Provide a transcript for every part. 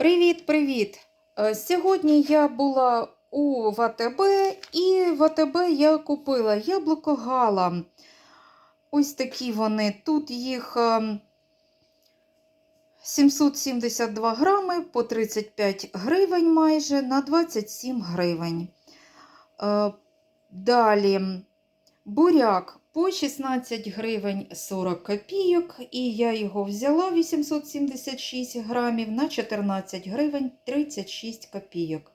Привіт-привіт! Е, Сьогодні я була у ВТБ і в АТБ я купила яблуко Гала. Ось такі вони. Тут їх е, 772 грами по 35 гривень майже на 27 гривень. Е, Далі буряк по 16 гривень 40 копійок, і я його взяла 876 грамів на 14 гривень 36 копійок.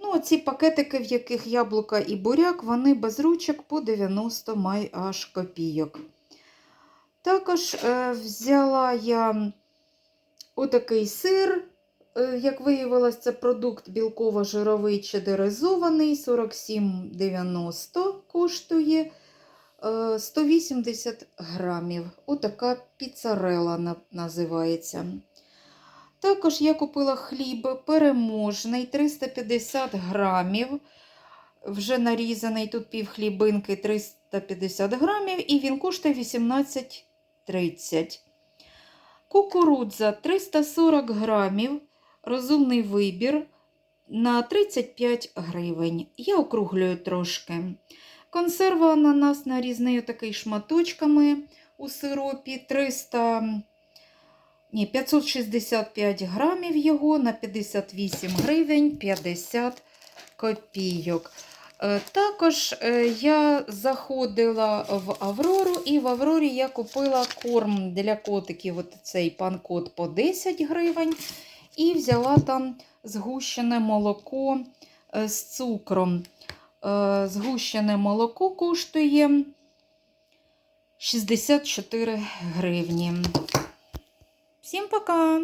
Ну, ці пакетики, в яких яблука і буряк, вони без ручок по 90 май аж копійок. Також е, взяла я отакий сир. Е, Як виявилось, це продукт білково-жировий чедеризований, 47,90 коштує 180 грамів. Отака піцарела називається. Також я купила хліб переможний 350 грамів. Вже нарізаний тут пів хлібинки 350 грамів, і він коштує 18,30. Кукурудза 340 грамів. Розумний вибір на 35 гривень. Я округлюю трошки. Консерва ананас нарізний такий шматочками у сиропі 300, ні, 565 грамів його на 58 гривень 50 копійок. Е, Також е, я заходила в Аврору, і в Аврорі я купила корм для котиків, от цей панкот по 10 гривень. І взяла там згущене молоко е, з цукром. Е, Згущене молоко коштує 64 гривні. Всім пока!